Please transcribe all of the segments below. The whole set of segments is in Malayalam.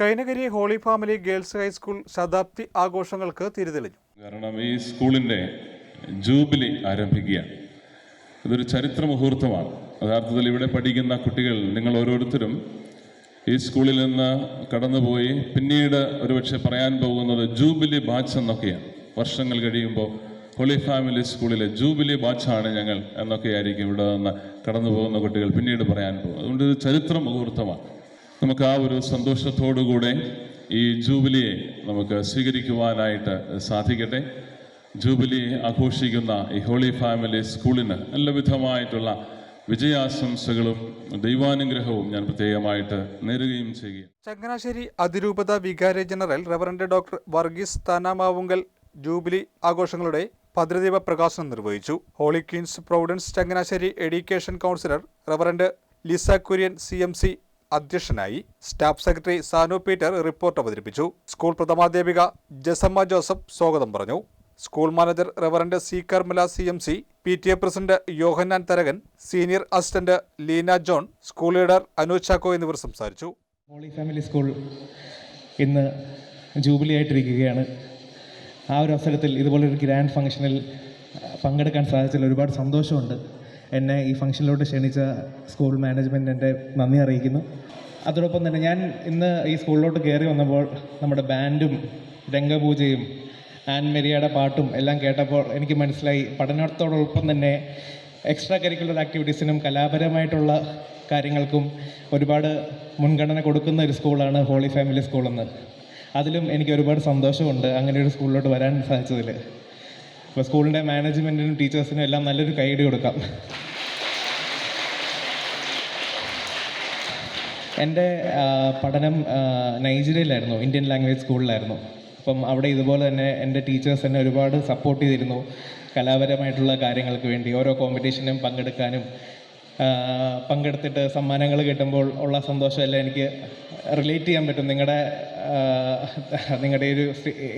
Kainakari holy family girls high school ശതാബ്ദി ആഘോഷങ്ങൾക്ക് തിരിതെളിഞ്ഞു. കാരണം ഈ സ്കൂളിന്റെ ജൂബിലി ആരംഭിക്കുകയാണ്. ഇതൊരു ചരിത്ര മുഹൂർത്തമാണ്. യഥാർത്ഥത്തിൽ ഇവിടെ പഠിക്കുന്ന കുട്ടികൾ നിങ്ങൾ ഓരോരുത്തരും ഈ സ്കൂളിൽ നിന്ന് കടന്നുപോയി പിന്നീട് ഒരുപക്ഷെ പറയാൻ പോകുന്നത് ജൂബിലി ബാച്ച് എന്നൊക്കെയാണ്. വർഷങ്ങൾ കഴിയുമ്പോൾ ഹോളി ഫാമിലി സ്കൂളിലെ ജൂബിലി ബാച്ചാണ് ഞങ്ങൾ എന്നൊക്കെ ആയിരിക്കും ഇവിടെ നിന്ന് കടന്നു പോകുന്ന കുട്ടികൾ പിന്നീട് പറയാൻ പോകും അതുകൊണ്ട് ഇത് ചരിത്ര മുഹൂർത്തമാണ്. നമുക്ക് ആ ഒരു സന്തോഷത്തോടുകൂടെ ഈ ജൂബിലിയെ നമുക്ക് സ്വീകരിക്കുവാനായിട്ട് സാധിക്കട്ടെ. ജൂബിലി ആഘോഷിക്കുന്ന ഈ ഹോളി ഫാമിലി സ്കൂളിന് എല്ലാവിധമായിട്ടുള്ള വിജയാശംസകളും ദൈവാനുഗ്രഹവും ഞാൻ പ്രത്യേകമായിട്ട് നേരുകയും ചെയ്യുകയാണ്. ചങ്ങനാശ്ശേരി അതിരൂപത വികാരി general reverend doctor Varghese Thanamavungal jubilee ആഘോഷങ്ങളുടെ ഭദ്രദീപ പ്രകാശനം നിർവഹിച്ചു. Holy queens providence Changanassery education councillor reverend Lisa Kurian C M C അധ്യക്ഷനായി staff secretary Sanu Peter report അവതരിപ്പിച്ചു. സ്കൂൾ പ്രഥമാധ്യാപിക ജസമ്മ ജോസഫ് സ്വാഗതം പറഞ്ഞു. School manager reverend C Karmela C M C P T A president Yohannan Tharakan senior assistant Leena John school leader Anuj Chacko എന്നിവർ സംസാരിച്ചു. ഹോളി ഫാമിലി സ്കൂൾ ഇന്ന് ജൂബിലി ആയിട്ടിരിക്കുകയാണ്. ആ ഒരു അവസരത്തിൽ ഇതുപോലൊരു ഗ്രാൻഡ് ഫംഗ്ഷനിൽ പങ്കെടുക്കാൻ സാധിച്ചതിൽ ഒരുപാട് സന്തോഷമുണ്ട്. എന്നെ ഈ ഫംഗ്ഷനിലോട്ട് ക്ഷണിച്ച സ്കൂൾ മാനേജ്മെന്റിന്റെ നന്ദി അറിയിക്കുന്നു. അതോടൊപ്പം തന്നെ ഞാൻ ഇന്ന് ഈ സ്കൂളിലോട്ട് കയറി വന്നപ്പോൾ നമ്മുടെ ബാൻഡും രംഗപൂജയും ആൻ മെരിയയുടെ പാട്ടും എല്ലാം കേട്ടപ്പോൾ എനിക്ക് മനസ്സിലായി. പഠനത്തോടൊപ്പം തന്നെ എക്സ്ട്രാ കരിക്കുലർ ആക്ടിവിറ്റീസിനും കലാപരമായിട്ടുള്ള കാര്യങ്ങൾക്കും ഒരുപാട് മുൻഗണന കൊടുക്കുന്ന ഒരു സ്കൂളാണ് ഹോളി ഫാമിലി സ്കൂളെന്ന് അതിലും എനിക്ക് ഒരുപാട് സന്തോഷമുണ്ട് അങ്ങനെ ഒരു സ്കൂളിലോട്ട് വരാൻ സാധിച്ചതിൽ. അപ്പോൾ സ്കൂളിന്റെ മാനേജ്മെന്റിനും ടീച്ചേഴ്സിനും എല്ലാം നല്ലൊരു കൈയടി കൊടുക്കാം. എന്റെ പഠനം നൈജീരിയയിലായിരുന്നു ഇന്ത്യൻ ലാംഗ്വേജ് സ്കൂളിലായിരുന്നു അപ്പം അവിടെ ഇതുപോലെ തന്നെ എന്റെ ടീച്ചേഴ്സ് എന്നെ ഒരുപാട് സപ്പോർട്ട് ചെയ്തിരുന്നു. കലാപരമായിട്ടുള്ള കാര്യങ്ങൾക്ക് വേണ്ടി ഓരോ കോമ്പറ്റീഷനും പങ്കെടുക്കാനും പങ്കെടുത്തിട്ട് സമ്മാനങ്ങൾ കിട്ടുമ്പോൾ ഉള്ള സന്തോഷമെല്ലാം എനിക്ക് റിലേറ്റ് ചെയ്യാൻ പറ്റും നിങ്ങളുടെ നിങ്ങളുടെ ഒരു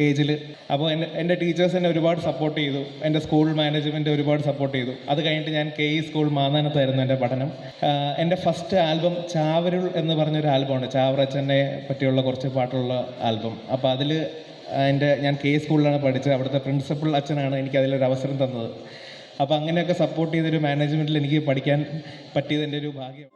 ഏജിൽ അപ്പോൾ എന്റെ എന്റെ ടീച്ചേഴ്സ് എന്നെ ഒരുപാട് സപ്പോർട്ട് ചെയ്തു. എന്റെ സ്കൂൾ മാനേജ്മെന്റ് ഒരുപാട് സപ്പോർട്ട് ചെയ്തു. അത് കഴിഞ്ഞിട്ട് ഞാൻ കെ ഇ സ്കൂൾ മാന്നാനത്തായിരുന്നു എന്റെ പഠനം. എന്റെ ഫസ്റ്റ് ആൽബം ചാവരുൾ എന്ന് പറഞ്ഞൊരു ആൽബമാണ് ചാവറച്ചനെ പറ്റിയുള്ള കുറച്ച് പാട്ടുള്ള ആൽബം അപ്പോൾ അതിൽ എന്റെ ഞാൻ കെ സ്കൂളിലാണ് പഠിച്ചത്. അവിടുത്തെ പ്രിൻസിപ്പൾ അച്ഛനാണ് എനിക്ക് അതിലൊരു അവസരം തന്നത്. അപ്പോൾ അങ്ങനെയൊക്കെ സപ്പോർട്ട് ചെയ്തൊരു മാനേജ്മെന്റിൽ എനിക്ക് പഠിക്കാൻ പറ്റിയത് എന്റെ ഒരു ഭാഗ്യം.